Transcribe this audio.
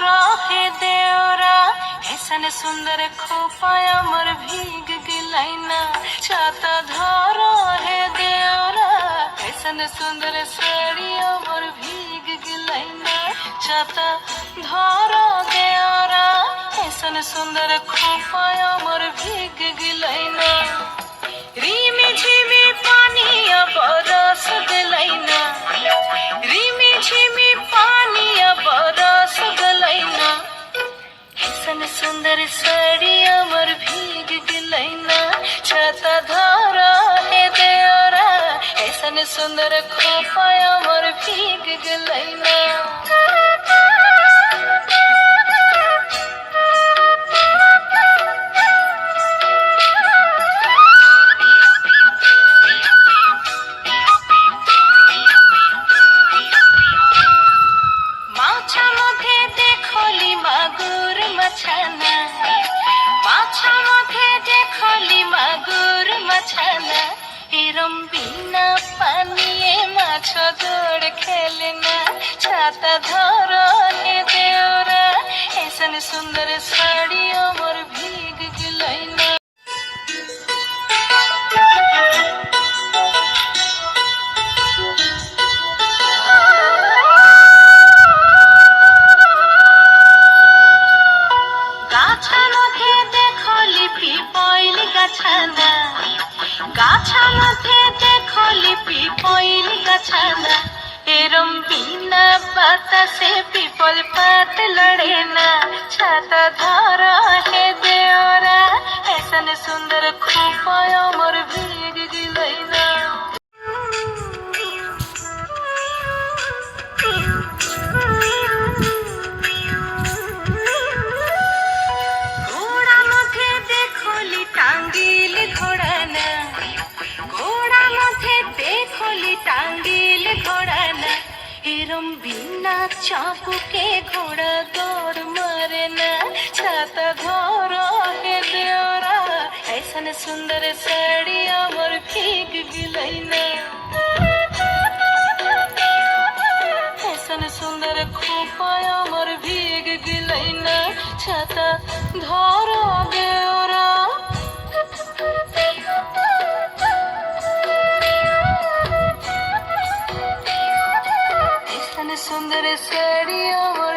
রহে দেওরা হেসানে সুন্দর খোপায় আমার ভিগ গিলাই না ছাতা ধর হে দেওরা হেসানে সুন্দর শাড়ি আমার ভিগ গিলাই না ছাতা ধর দেওরা হেসানে সুন্দর খোপায় আমার ভিগ গিলাই না সুন্দর খোপায় আমার ভিগ গেলাই না মাছানা মাছা মধ্যে যে খলি মাগুর মাছানা এরম বিন দৌড় খেলে ছাতা ধরনে এরম বিনা বাতাসে পিপল পাত লড়ে না ছাতা ধরা হে এরম বিনা চাপুকে ঘোড়া দৌড় মারে না ছাতা ঘর হে দেওরা ऐसन सुंदर साड़ी अमर भीग गिलैना ऐसन सुंदर खोपा अमर भीग गिलैना छाता धर देवरा सुंदर साड़ी अमर